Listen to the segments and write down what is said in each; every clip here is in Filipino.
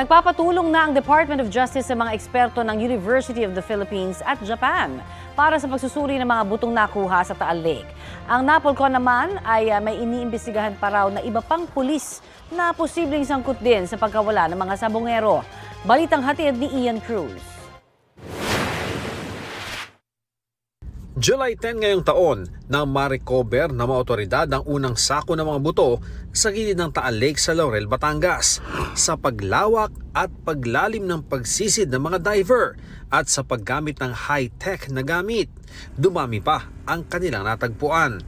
Nagpapatulong na ang Department of Justice sa mga eksperto ng University of the Philippines at Japan para sa pagsusuri ng mga butong nakuha sa Taal Lake. Ang NAPOLCON naman ay ah, may iniimbestigahan pa raw na iba pang pulis na posibleng sangkot din sa pagkawala ng mga sabongero. Balitang hatid ni Ian Cruz. July 10 ngayong taon nang ma-recover ng mga otoridad ang unang sako ng mga buto sa gilid ng Taal Lake sa Laurel, Batangas sa paglawak at paglalim ng pagsisid ng mga diver at sa paggamit ng high-tech na gamit. Dumami pa ang kanilang natagpuan.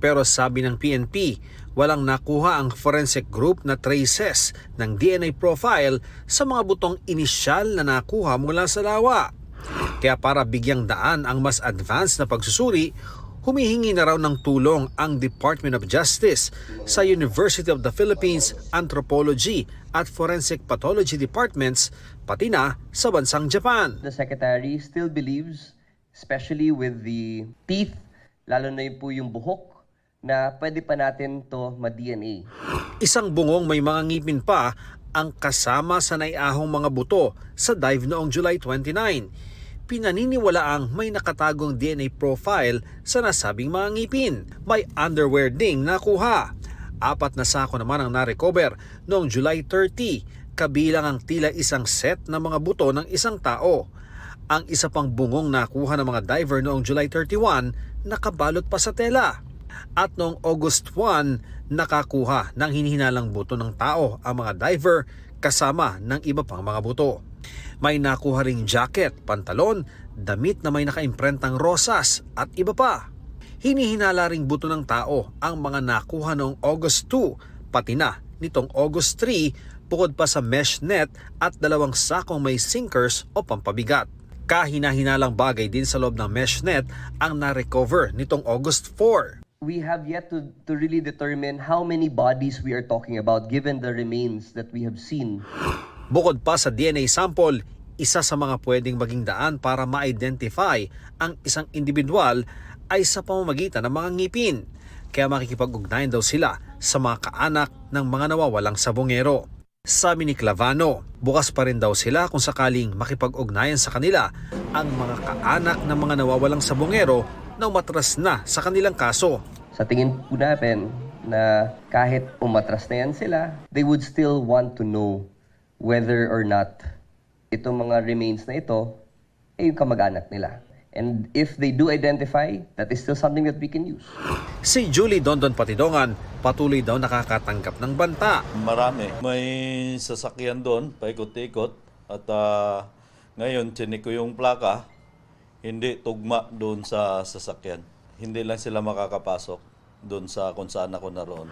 Pero sabi ng PNP, walang nakuha ang forensic group na traces ng DNA profile sa mga butong inisyal na nakuha mula sa lawa. Kaya para bigyang daan ang mas advanced na pagsusuri, humihingi na raw ng tulong ang Department of Justice sa University of the Philippines Anthropology at Forensic Pathology Departments, pati na sa bansang Japan. The secretary still believes, especially with the teeth, lalo na yun po yung buhok, na pwede pa natin to ma-DNA. Isang bungong may mga ngipin pa ang kasama sa naiahong mga buto sa dive noong July 29. Pinaniniwalaang may nakatagong DNA profile sa nasabing mga ngipin. May underwear ding nakuha. Apat na sako naman ang narecover noong July 30, kabilang ang tila isang set ng mga buto ng isang tao. Ang isa pang bungong nakuha ng mga diver noong July 31, nakabalot pa sa tela. At noong August 1, nakakuha ng hinihinalang buto ng tao ang mga diver kasama ng iba pang mga buto. May nakuha ring jacket, pantalon, damit na may nakaimprentang rosas at iba pa. Hinihinala ring buto ng tao ang mga nakuha noong August 2, pati na nitong August 3 bukod pa sa mesh net at dalawang sakong may sinkers o pampabigat. Kahina-hinalang bagay din sa loob ng mesh net ang na-recover nitong August 4. We have yet to, to really determine how many bodies we are talking about given the remains that we have seen. Bukod pa sa DNA sample, isa sa mga pwedeng maging daan para ma-identify ang isang individual ay sa pamamagitan ng mga ngipin. Kaya makikipag-ugnayan daw sila sa mga kaanak ng mga nawawalang sabongero. Sabi ni Clavano, bukas pa rin daw sila kung sakaling makipag-ugnayan sa kanila ang mga kaanak ng mga nawawalang sabongero na umatras na sa kanilang kaso. Sa tingin po natin na kahit umatras na yan sila, they would still want to know whether or not itong mga remains na ito ay yung kamag-anak nila. And if they do identify, that is still something that we can use. Si Julie Dondon Patidongan patuloy daw nakakatanggap ng banta Marami. May sasakyan doon, paikot-ikot. At ah, ngayon, tinik ko yung plaka, hindi tugma doon sa sasakyan. Hindi lang sila makakapasok doon sa kung saan ako naroon.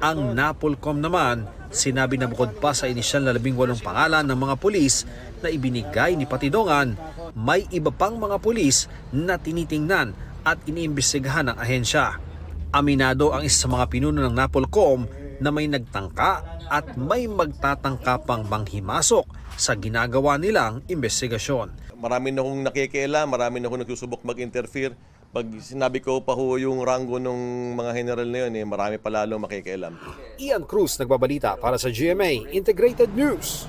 Ang Napolcom naman, sinabi na bukod pa sa inisyal na labing walong pangalan ng mga pulis na ibinigay ni Patidongan, may iba pang mga pulis na tinitingnan at iniimbestigahan ng ahensya. Aminado ang isa sa mga pinuno ng Napolcom na may nagtangka at may magtatangka pang manghimasok sa ginagawa nilang investigasyon. Marami na akong nakikialam, marami na akong nagsusubok mag-interfere. Pag sinabi ko pa ho yung rango ng mga general na yun, eh, marami pa lalo makikialam. Ian Cruz nagbabalita para sa GMA Integrated News.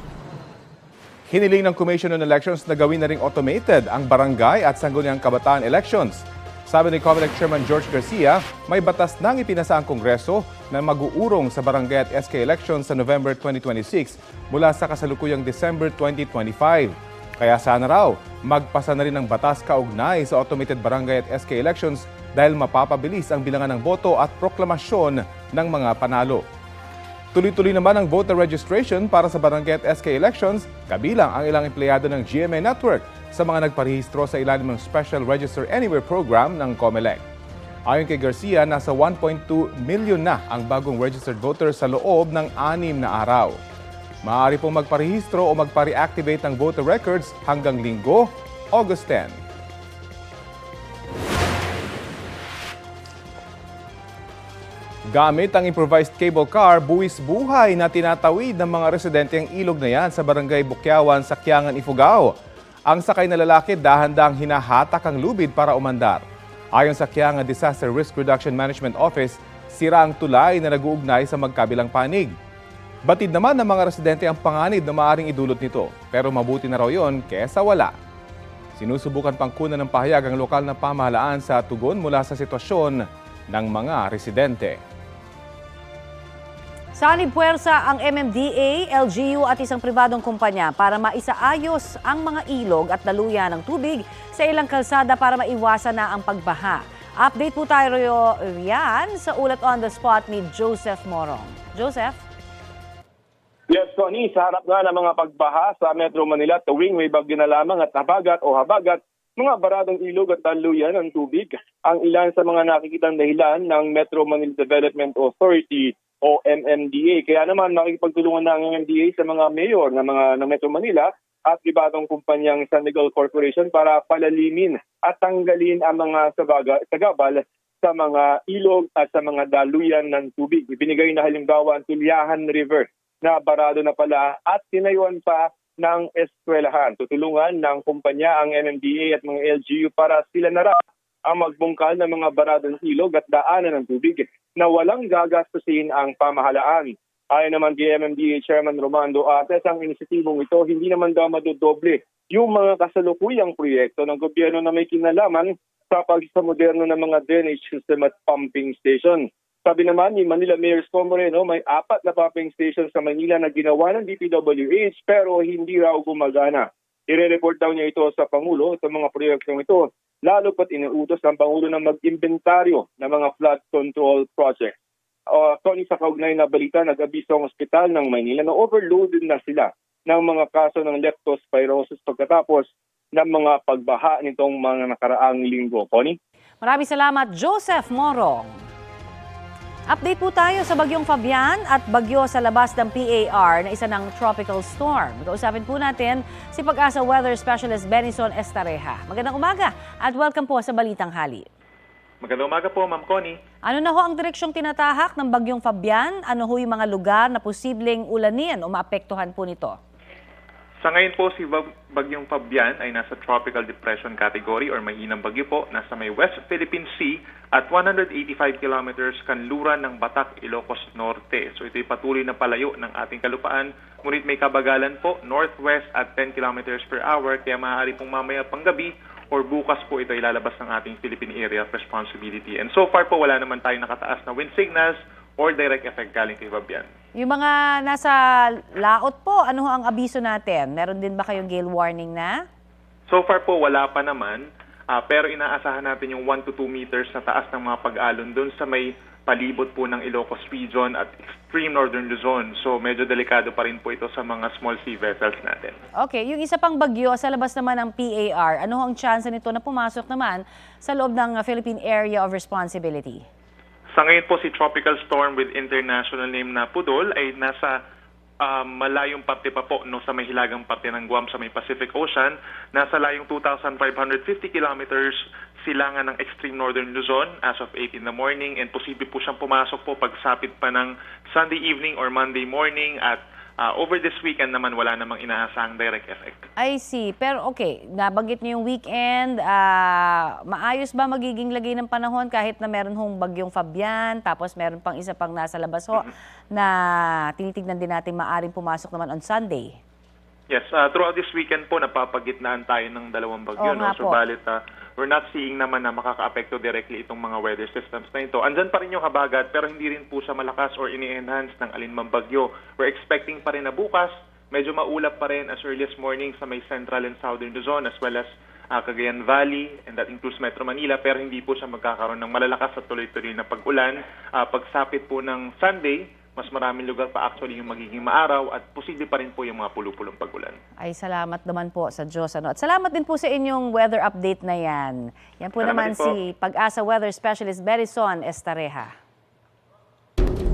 Hiniling ng Commission on Elections na gawin na ring automated ang barangay at sangguniang kabataan elections. Sabi ni COMELEC Chairman George Garcia, may batas nang ipinasa ang Kongreso na mag-uurong sa barangay at SK elections sa November 2026 mula sa kasalukuyang December 2025. Kaya sana raw, magpasa na rin ng batas kaugnay sa automated barangay at SK elections dahil mapapabilis ang bilangan ng boto at proklamasyon ng mga panalo. Tuloy-tuloy naman ang voter registration para sa barangay at SK elections, kabilang ang ilang empleyado ng GMA Network sa mga nagparehistro sa ilalim ng Special Register Anywhere program ng COMELEC. Ayon kay Garcia, nasa 1.2 million na ang bagong registered voters sa loob ng anim na araw. Maaari pong magparehistro o magpa-reactivate ng voter records hanggang linggo, August 10. Gamit ang improvised cable car, buwis buhay na tinatawid ng mga residente ang ilog na yan sa barangay Bukyawan, Sakyangan, Ifugao. Ang sakay na lalaki dahan-dang hinahatak ang lubid para umandar. Ayon sa Kiangan Disaster Risk Reduction Management Office, sira ang tulay na nag-uugnay sa magkabilang panig. Batid naman ng mga residente ang panganib na maaring idulot nito, pero mabuti na raw yon kesa wala. Sinusubukan pang kunan ng pahayag ang lokal na pamahalaan sa tugon mula sa sitwasyon ng mga residente. Sanib puwersa ang MMDA, LGU at isang pribadong kumpanya para maisaayos ang mga ilog at daluyan ng tubig sa ilang kalsada para maiwasan na ang pagbaha. Update po tayo riyan sa ulat on the spot ni Joseph Morong. Joseph? Yes, Tony, sa harap nga ng mga pagbaha sa Metro Manila tuwing may bagyo na lamang at habagat o habagat, mga baradong ilog at daluyan ng tubig ang ilan sa mga nakikitang dahilan ng Metro Manila Development Authority o MMDA. Kaya naman makikipagtulungan ng MMDA sa mga mayor ng mga ng Metro Manila at pribadong kumpanyang San Miguel Corporation para palalimin at tanggalin ang mga sabaga, sagabal sa mga ilog at sa mga daluyan ng tubig. Ibinigay na halimbawa ang Tulyahan River na barado na pala at tinayuan pa ng eskwelahan. Tutulungan ng kumpanya ang MMDA at mga LGU para sila na ang magbungkal ng mga baradong ilog at daanan ng tubig na walang gagastusin ang pamahalaan. Ayon naman kay MMDA Chairman Romando Ates, ang inisyatibong ito hindi naman daw madodoble yung mga kasalukuyang proyekto ng gobyerno na may kinalaman sa pagsamoderno ng mga drainage system at pumping station. Sabi naman ni Manila Mayor Sco Moreno, may apat na pumping station sa Manila na ginawa ng DPWH pero hindi raw gumagana. Ire-report daw niya ito sa Pangulo, itong mga proyektong ito, lalo pat inuutos ng Pangulo na mag-inventaryo ng mga flood control project. Uh, Tony, sa kaugnay na balita, nag-abiso ang ospital ng Maynila na overloaded na sila ng mga kaso ng leptospirosis pagkatapos ng mga pagbaha nitong mga nakaraang linggo. Connie? Maraming salamat, Joseph Morong. Update po tayo sa bagyong Fabian at bagyo sa labas ng PAR na isa ng tropical storm. Kausapin po natin si Pag-asa Weather Specialist Benison Estareja. Magandang umaga at welcome po sa Balitang Hali. Magandang umaga po, Ma'am Connie. Ano na ho ang direksyong tinatahak ng bagyong Fabian? Ano ho yung mga lugar na posibleng ulanin o maapektuhan po nito? Sa ngayon po, si Bag- Bagyong Fabian ay nasa Tropical Depression category or mahinang bagyo po. Nasa may West Philippine Sea at 185 kilometers kanluran ng Batak, Ilocos Norte. So ito'y patuloy na palayo ng ating kalupaan. Ngunit may kabagalan po, northwest at 10 kilometers per hour. Kaya maaari pong mamaya panggabi or bukas po ito ilalabas ng ating Philippine Area of Responsibility. And so far po, wala naman tayong nakataas na wind signals or direct effect galing kay Fabian. Yung mga nasa laot po, ano ang abiso natin? Meron din ba kayong gale warning na? So far po, wala pa naman. Ah, pero inaasahan natin yung 1 to 2 meters na taas ng mga pag-alon doon sa may palibot po ng Ilocos Region at extreme northern Luzon. So medyo delikado pa rin po ito sa mga small sea vessels natin. Okay, yung isa pang bagyo sa labas naman ng PAR, ano ang chance nito na pumasok naman sa loob ng Philippine Area of Responsibility? Sa ngayon po si Tropical Storm with international name na Pudol ay nasa ah, malayong parte pa po no, sa may hilagang parte ng Guam sa may Pacific Ocean. Nasa layong 2,550 kilometers silangan ng extreme northern Luzon as of 8 in the morning and posible po siyang pumasok po pagsapit pa ng Sunday evening or Monday morning at ah, over this weekend naman wala namang inaasahang direct effect. I see. Pero okay, nabanggit niyo yung weekend. ah, maayos ba magiging lagay ng panahon kahit na meron hong bagyong Fabian, tapos meron pang isa pang nasa labas ho na tinitignan din natin maaring pumasok naman on Sunday? Yes, uh, throughout this weekend po, napapagitnaan tayo ng dalawang bagyo. Oo no? nga po. Subalit, uh, we're not seeing naman na makaka-apekto directly itong mga weather systems na ito. Andyan pa rin yung habagat, pero hindi rin po siya malakas or ini-enhance ng alinmang bagyo. We're expecting pa rin na bukas, medyo maulap pa rin as early as morning sa may central and southern Luzon as well as uh, Cagayan Valley and that includes Metro Manila pero hindi po siya magkakaroon ng malalakas at tuloy-tuloy na pag-ulan. Uh, pagsapit po ng Sunday, mas maraming lugar pa actually yung magiging maaraw at posible pa rin po yung mga pulupulong pag-ulan. Ay, salamat naman po sa Diyos. Ano? At salamat din po sa inyong weather update na yan. Yan po naman Salamat din po. si Pag-asa Weather Specialist Berison Estareja.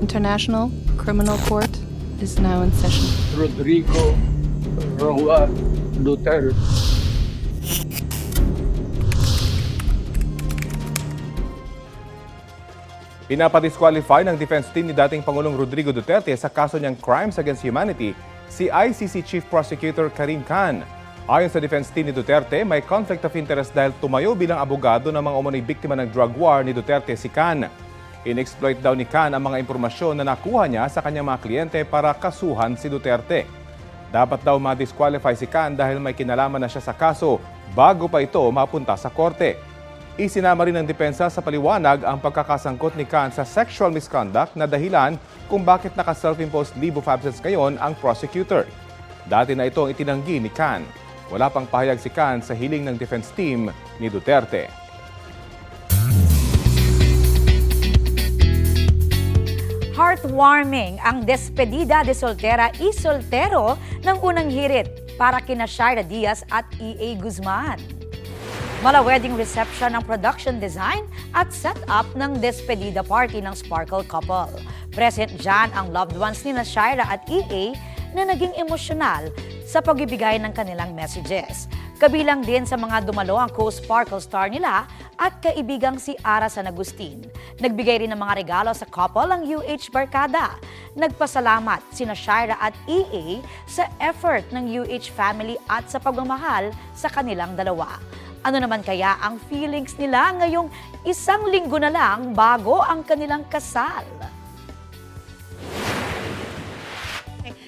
International Criminal Court is now in session. Rodrigo Roa Duterte. Pinapadisqualify ng defense team ni dating Pangulong Rodrigo Duterte sa kaso niyang Crimes Against Humanity si ICC Chief Prosecutor Karim Khan. Ayon sa defense team ni Duterte, may conflict of interest dahil tumayo bilang abogado ng mga umunay biktima ng drug war ni Duterte si Khan. Inexploit daw ni Khan ang mga impormasyon na nakuha niya sa kanyang mga kliyente para kasuhan si Duterte. Dapat daw ma-disqualify si Khan dahil may kinalaman na siya sa kaso bago pa ito mapunta sa korte. Isinama rin ng depensa sa paliwanag ang pagkakasangkot ni Khan sa sexual misconduct na dahilan kung bakit naka-self-imposed leave of absence ngayon ang prosecutor. Dati na itong itinanggi ni Khan. Wala pang pahayag si Khan sa hiling ng defense team ni Duterte. Heartwarming ang despedida de soltera y soltero ng unang hirit para kina Shaira Diaz at E.A. Guzman. Mala wedding reception ng production design at setup ng despedida party ng Sparkle couple. Present dyan ang loved ones ni na Shaira at EA na naging emosyonal sa pagbibigay ng kanilang messages. Kabilang din sa mga dumalo ang co-Sparkle star nila at kaibigang si Ara San Agustin. Nagbigay rin ng mga regalo sa couple ang UH Barkada. Nagpasalamat sina Shaira at EA sa effort ng UH family at sa pagmamahal sa kanilang dalawa. Ano naman kaya ang feelings nila ngayong isang linggo na lang bago ang kanilang kasal?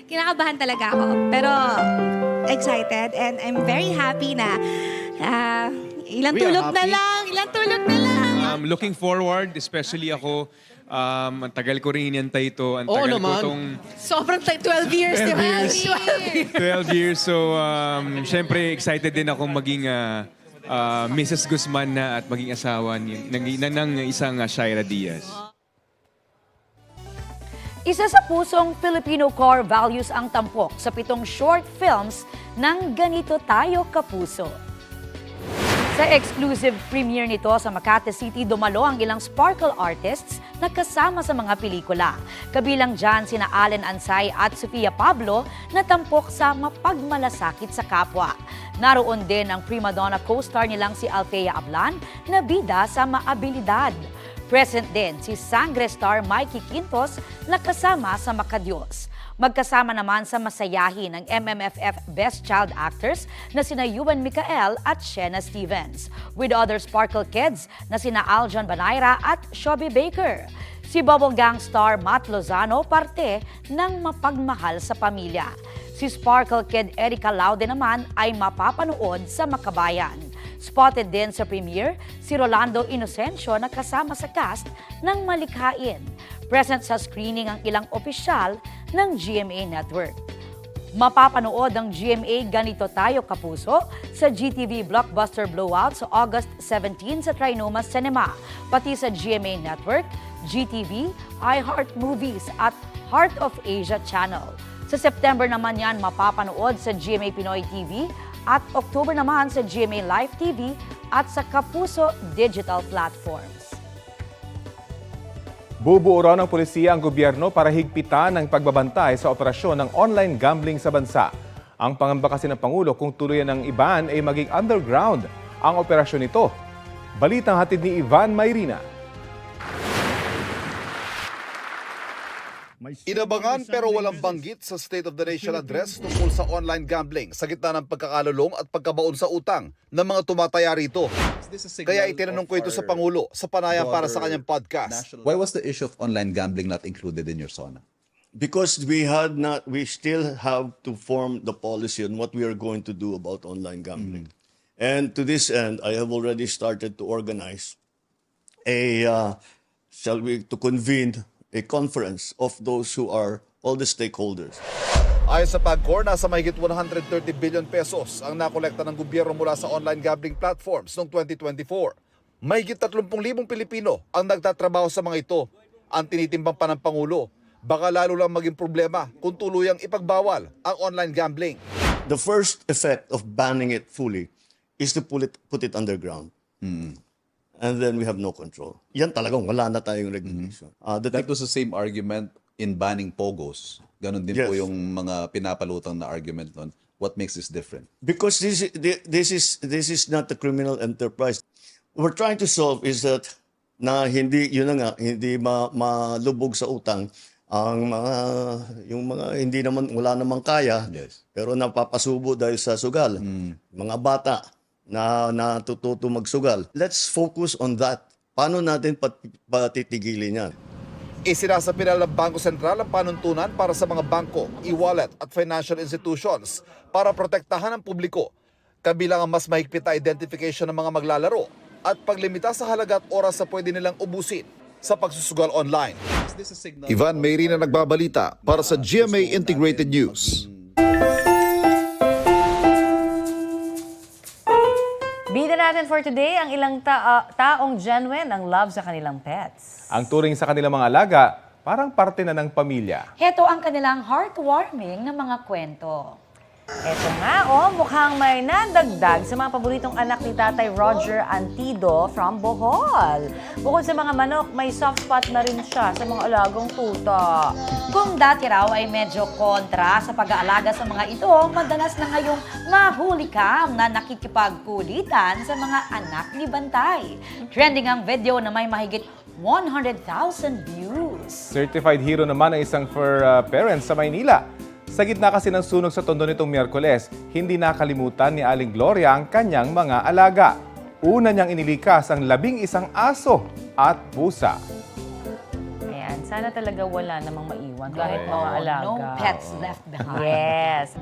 Kinakabahan talaga ako, pero excited and I'm very happy na ah, ilang We are tulog na happy. lang, ilang tulog na lang. Um, looking forward, especially ako, um, ang tagal ko rin inantay ito. Ang Oo tagal naman. ko itong Sobrang tayo, 12 years, di 12 ba? years. 12 years. So, um, syempre, excited din akong maging uh, uh, Mrs. Guzman na at maging asawa ni, ng, ng, ng isang uh, Shaira Diaz. Isa sa pusong Filipino core values ang tampok sa pitong short films ng Ganito Tayo Kapuso. Sa exclusive premiere nito sa Makati City, dumalo ang ilang sparkle artists na kasama sa mga pelikula. Kabilang dyan sina Allen Ansay at Sofia Pablo na tampok sa mapagmalasakit sa kapwa. Naroon din ang prima donna co-star nilang si Althea Ablan na bida sa maabilidad. Present din si Sangre star Mikey Quintos na kasama sa Makadiyos. Magkasama naman sa masayahin ng MMFF Best Child Actors na sina Yuan Mikael at Shena Stevens. With other Sparkle Kids na sina Aljon Banaira at Shobi Baker. Si Bubble Gang star Matt Lozano parte ng mapagmahal sa pamilya. Si Sparkle Kid Erica Laude naman ay mapapanood sa Makabayan. Spotted din sa premiere si Rolando Inocencio na kasama sa cast ng Malikhain. Present sa screening ang ilang opisyal ng GMA Network. Mapapanood ang GMA Ganito Tayo Kapuso sa GTV Blockbuster Blowout sa August 17 sa Trinoma Cinema, pati sa GMA Network, GTV, iHeart Movies at Heart of Asia Channel. Sa September naman yan mapapanood sa GMA Pinoy TV at October naman sa GMA Live TV at sa Kapuso Digital Platforms. Bubuo raw ng polisiya ang gobyerno para higpitan ang pagbabantay sa operasyon ng online gambling sa bansa. Ang pangamba kasi ng Pangulo kung tuluyan ng Iban ay maging underground ang operasyon nito. Balitang hatid ni Ivan Mayrina. Inabangan pero walang banggit sa State of the Nation address tungkol sa online gambling sa gitna ng pagkakalulong at pagkabaon sa utang ng mga tumataya rito. Kaya itinanong ko ito sa Pangulo sa panayam para sa kanyang podcast. Why was the issue of online gambling not included in your SONA? Because we had not, we still have to form the policy on what we are going to do about online gambling. And to this end, I have already started to organize a, uh, shall we, to convene a conference of those who are all the stakeholders. Ayon sa PAGCOR, nasa mahigit 130 billion pesos ang nakolekta ng gobyerno mula sa online gambling platforms noong 2024. Mahigit 30,000 Pilipino ang nagtatrabaho sa mga ito. Ang tinitimbang pa ng Pangulo, baka lalo lang maging problema kung tuluyang ipagbawal ang online gambling. The first effect of banning it fully is to put it, put it underground. And then we have no control. Yan talagang wala na tayong regulation. Uh, the That was the same argument in banning POGOs. Ganon din po Yes. yung mga pinapalutang na argument nun. What makes this different? because this is this is this is not a criminal enterprise. What we're trying to solve is that na hindi yun na nga hindi ma, malubog sa utang ang mga yung mga hindi naman wala namang kaya Yes. pero napapasubo dahil sa sugal. Mga bata na natututo magsugal. Let's focus on that Paano natin pat- patitigilin yan? Isinasapinal ng Bangko Sentral ang panuntunan para sa mga bangko, e-wallet at financial institutions para protektahan ang publiko, kabilang ang mas mahigpit na identification ng mga maglalaro at paglimita sa halaga at oras sa pwede nilang ubusin sa pagsusugal online. Ivan Mayrina nagbabalita para sa GMA Integrated News. Bida natin for today ang ilang ta- ah, taong genuine ang love sa kanilang pets. Ang turing sa kanilang mga alaga, parang parte na ng pamilya. Heto ang kanilang heartwarming na mga kwento. Eto nga, oh, mukhang may nadagdag sa mga paboritong anak ni Tatay Roger Antido from Bohol. Bukod sa mga manok, may soft spot na rin siya sa mga alagang tuta. Kung dati raw ay medyo kontra sa pag-aalaga sa mga ito, madalas na ngayong mahulikam na nakikipagkulitan sa mga anak ni Bantay. Trending ang video na may mahigit 100,000 views. Certified hero naman ang isang fur uh, parent sa Maynila. Sa gitna kasi ng sunog sa tondo nitong Miyerkules, hindi nakalimutan ni Aling Gloria ang kanyang mga alaga. Una niyang inilikas ang labing isang aso at pusa. Ayan, sana talaga wala namang maiwan kahit mga alaga. No pets left behind. Yes.